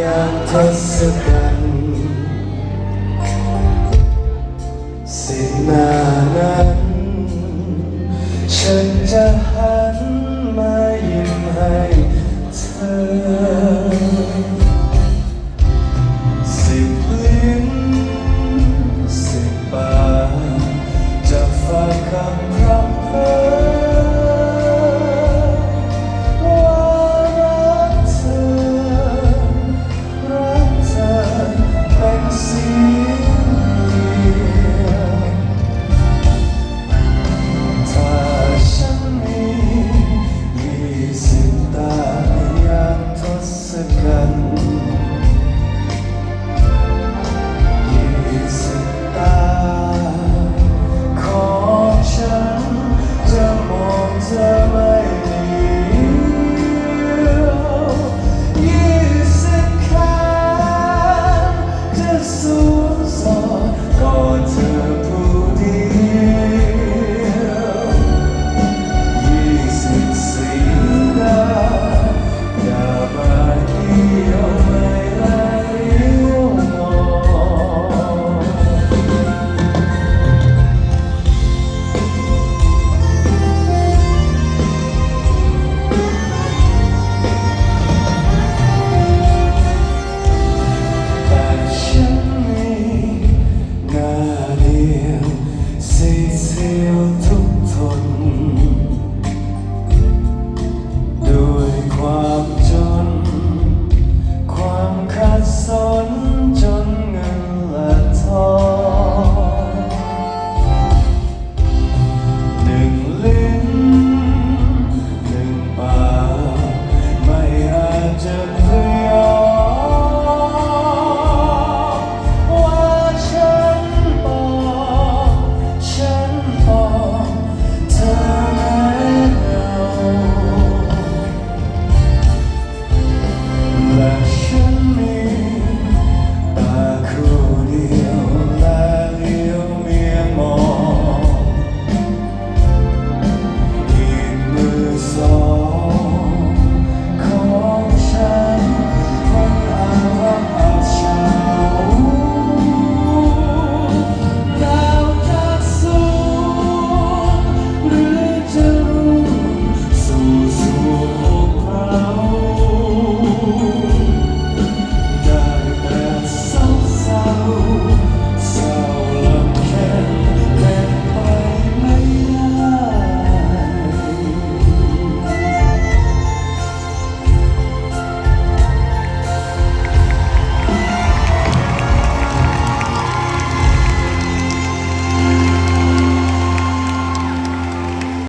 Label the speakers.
Speaker 1: ยามทศกัณฐ์สิ่งนานั้น ฉันจะหันมายิ้มให้ Jesus.